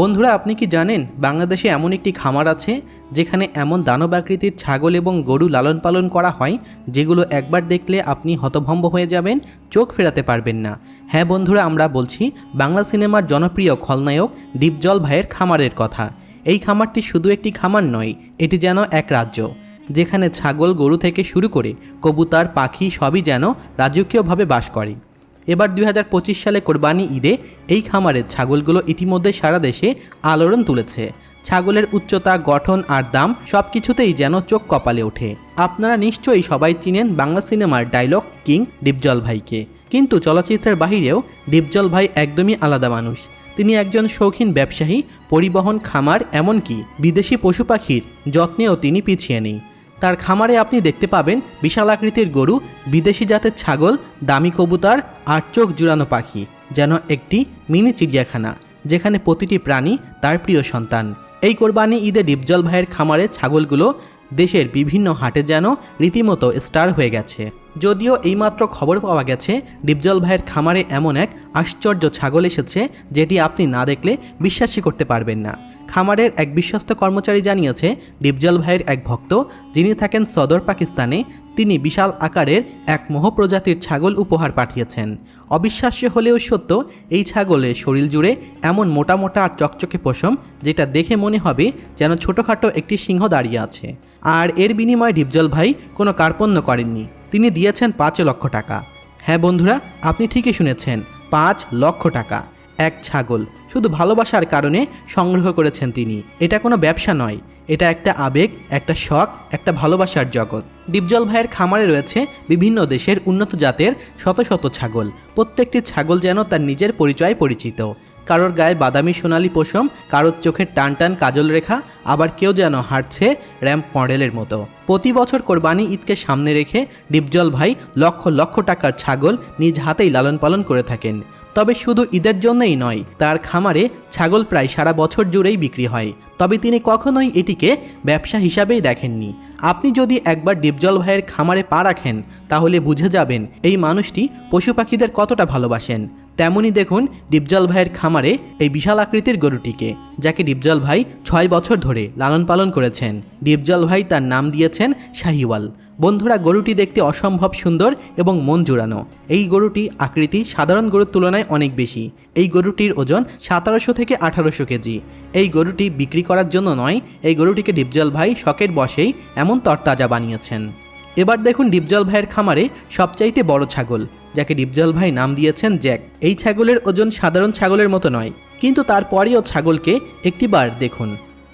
বন্ধুরা, আপনি কি জানেন বাংলাদেশে এমন একটি খামার আছে যেখানে এমন দানব আকৃতির ছাগল এবং গরু লালন পালন করা হয়, যেগুলো একবার দেখলে আপনি হতভম্ব হয়ে যাবেন, চোখ ফেরাতে পারবেন না। হ্যাঁ বন্ধুরা, আমরা বলছি বাংলা সিনেমার জনপ্রিয় খলনায়ক দীপজল ভাইয়ের খামারের কথা। এই খামারটি শুধু একটি খামার নয়, এটি যেন এক রাজ্য, যেখানে ছাগল গরু থেকে শুরু করে কবুতর, পাখি সবই যেন রাজকীয়ভাবে বাস করে। এবার দুই হাজার পঁচিশ সালে কোরবানি ঈদে এই খামারের ছাগলগুলো ইতিমধ্যে সারা দেশে আলোড়ন তুলেছে। ছাগলের উচ্চতা, গঠন আর দাম সব কিছুতেই যেন চোখ কপালে ওঠে। আপনারা নিশ্চয়ই সবাই চিনেন বাংলা সিনেমার ডায়লগ কিং ডিপজল ভাইকে। কিন্তু চলচ্চিত্রের বাহিরেও ডিপজল ভাই একদমই আলাদা মানুষ। তিনি একজন শৌখিন ব্যবসায়ী, পরিবহন খামার, এমনকি বিদেশি পশু পাখির যত্নেও তিনি পিছিয়ে নেই। তার খামারে আপনি দেখতে পাবেন বিশাল আকৃতির গরু, বিদেশি জাতের ছাগল, দামি কবুতর আর চোখ জুড়ানো পাখি, যেন একটি মিনি চিড়িয়াখানা, যেখানে প্রতিটি প্রাণী তার প্রিয় সন্তান। এই কোরবানি ঈদে ডিপজল ভাইয়ের খামারে ছাগলগুলো দেশের বিভিন্ন হাটে যেন রীতিমতো স্টার হয়ে গেছে। যদিও এইমাত্র খবর পাওয়া গেছে, ডিপজল ভাইয়ের খামারে এমন এক আশ্চর্য ছাগল এসেছে যেটি আপনি না দেখলে বিশ্বাসই করতে পারবেন না। খামারের এক বিশ্বস্ত কর্মচারী জানিয়েছে, ডিপজল ভাইয়ের এক ভক্ত, যিনি থাকেন সদর পাকিস্তানে তিনি বিশাল আকারের এক মোহ প্রজাতির ছাগল উপহার পাঠিয়েছেন। অবিশ্বাস্য হলেও সত্য, এই ছাগলের শরীর জুড়ে এমন মোটা মোটা আর চকচকে পশম, যেটা দেখে মনে হবে যেন ছোটোখাটো একটি সিংহ দাঁড়িয়ে আছে। আর এর বিনিময়ে ডিপজল ভাই কোনো কার্পণ্য করেননি। তিনি দিয়েছেন পাঁচ লক্ষ টাকা। হ্যাঁ বন্ধুরা, আপনি ঠিকই শুনেছেন, পাঁচ লক্ষ টাকা। এক ছাগল। শুধু ভালোবাসার কারণে সংগ্রহ করেছেন তিনি। এটা কোনো ব্যবসা নয়। এটা একটা আবেগ, একটা শখ, একটা ভালোবাসার জগৎ। ডিপজল ভাইয়ের খামারে রয়েছে বিভিন্ন দেশের উন্নত জাতের শত শত ছাগল। প্রত্যেকটি ছাগল যেন তার নিজের পরিচয় পরিচিত। কারোর গায়ে বাদামি সোনালি পশম, কারোর চোখের টান টান কাজল রেখা, আবার কেউ যেন হাঁটছে র্যাম্প মডেলের মতো। প্রতি বছর কোরবানি ঈদকে সামনে রেখে ডিপজল ভাই লক্ষ লক্ষ টাকার ছাগল নিজ হাতেই লালন পালন করে থাকেন। তবে শুধু ঈদের জন্যই নয়, তার খামারে ছাগল প্রায় সারা বছর জুড়েই বিক্রি হয়। তবে তিনি কখনোই এটিকে ব্যবসা হিসাবেই দেখেননি। আপনি যদি একবার ডিপজল ভাইয়ের খামারে পা রাখেন, তাহলে বুঝে যাবেন এই মানুষটি পশু পাখিদের কতটা ভালোবাসেন। তেমনই দেখুন ডিপজল ভাইয়ের খামারে এই বিশাল আকৃতির গরুটিকে, যাকে ডিপজল ভাই ছয় বছর ধরে লালন পালন করেছেন। ডিপজল ভাই তার নাম দিয়েছেন শাহিওয়াল। বন্ধুরা, গরুটি দেখতে অসম্ভব সুন্দর এবং মন জোড়ানো। এই গরুটি আকৃতি সাধারণ গরুর তুলনায় অনেক বেশি। এই গরুটির ওজন সতেরোশো থেকে আঠারোশো কেজি। এই গরুটি বিক্রি করার জন্য নয়, এই গরুটিকে ডিপজল ভাই শখের বসেই এমন তরতাজা বানিয়েছেন। এবার দেখুন ডিপজল ভাইয়ের খামারে সবচাইতে বড় ছাগল যাকে ডিপজল ভাই নাম দিয়েছেন জ্যাক। এই ছাগলের ওজন সাধারণ ছাগলের মতো নয়, কিন্তু তারপরেও ছাগলকে একটিবার দেখুন।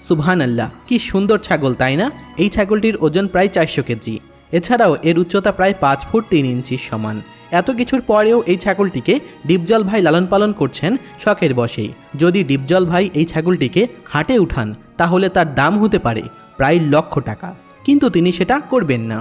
সুবহান আল্লাহ কি সুন্দর ছাগল, তাই না? এই ছাগলটির ওজন প্রায় চারশো কেজি। এছাড়াও এর উচ্চতা প্রায় পাঁচ ফুট তিন ইঞ্চির সমান। এত কিছুর পরেও এই ছাগলটিকে ডিপজল ভাই লালন পালন করছেন শখের বসেই যদি ডিপজল ভাই এই ছাগলটিকে হাটে উঠান, তাহলে তার দাম হতে পারে প্রায় লক্ষ টাকা। কিন্তু তিনি সেটা করবেন না।